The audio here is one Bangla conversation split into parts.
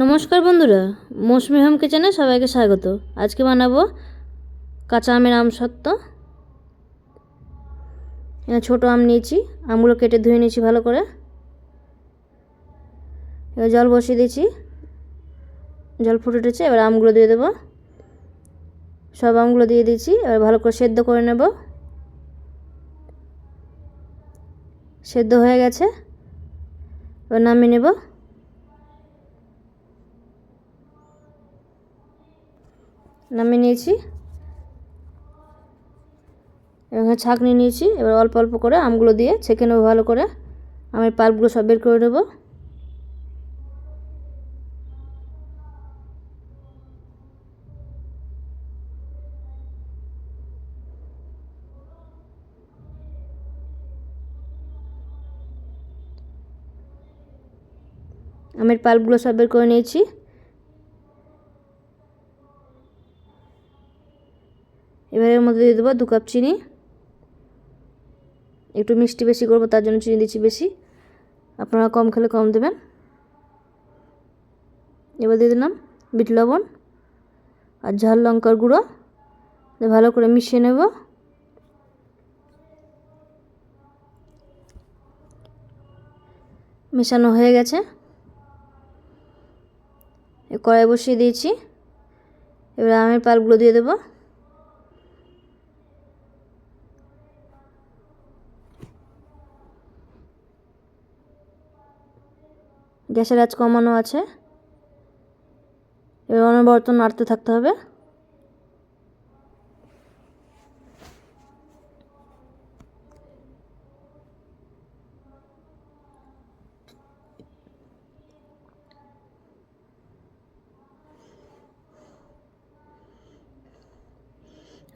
নমস্কার বন্ধুরা, মৌসুমি হোম কিচেনে সবাইকে স্বাগত। আজকে বানাবো কাঁচা আমের আম সত্ত্ব। এখানে ছোটো আম নিয়েছি, আমগুলো কেটে ধুয়ে নিয়েছি ভালো করে। এবার জল বসিয়ে দিয়েছি। জল ফুটে উঠেছে, এবার আমগুলো দিয়ে দেবো। সব আমগুলো দিয়ে দিয়েছি, এবার ভালো করে সেদ্ধ করে নেব। সেদ্ধ হয়ে গেছে। এবার নামিয়ে নেব। নামিয়ে নিয়েছি। এবং ছাঁকনি নিয়েছি, এবার অল্প অল্প করে আমগুলো দিয়ে ছেঁকে নেব ভালো করে। আমের পাল্পগুলো সব বের করে নেব। আমের পাল্পগুলো সব বের করে নিয়েছি। এবার এর মধ্যে দিয়ে দেবো দু কাপ চিনি। একটু মিষ্টি বেশি করব, তার জন্য চিনি দিচ্ছি বেশি। আপনারা কম খেলে কম দেবেন। এবার দিয়ে দিলাম বিট লবণ আর ঝাল লঙ্কার গুঁড়ো। ভালো করে মিশিয়ে নেব। মেশানো হয়ে গেছে। কড়াই বসিয়ে দিয়েছি। এবার আমের পালগুলো দিয়ে দেবো। গ্যাসের আঁচ কমানো আছে। এবার অনবরত নাড়তে থাকতে হবে।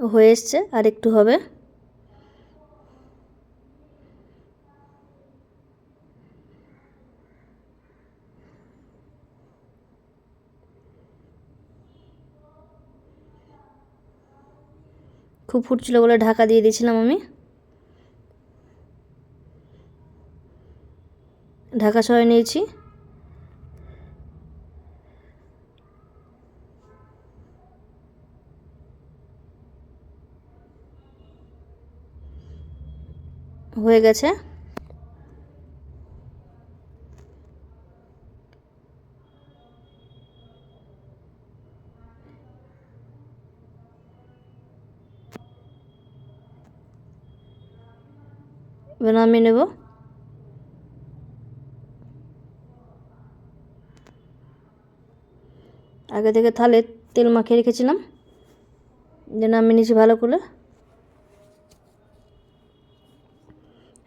হয়ে এসছে আর একটু হবে। খুব ফুটছিল বলে ঢাকা দিয়ে দিয়েছিলাম আমি। ঢাকা সহ নিয়েছি। হয়ে গেছে এবার নামিয়ে নেব। আগে থেকে থালে তেল মাখিয়ে রেখেছিলাম। যে নামিয়ে নিয়েছি ভালো করে।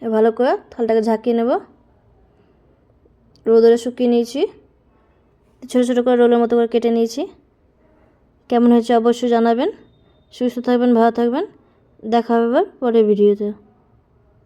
ভালো করে থালটাকে ঝাঁকিয়ে নেব। রোদরে শুকিয়ে নিয়েছি। ছোটো ছোটো করে রোলের মতো করে কেটে নিয়েছি। কেমন হয়েছে অবশ্যই জানাবেন। সুস্থ থাকবেন, ভালো থাকবেন। দেখা হবে পরের ভিডিওতে।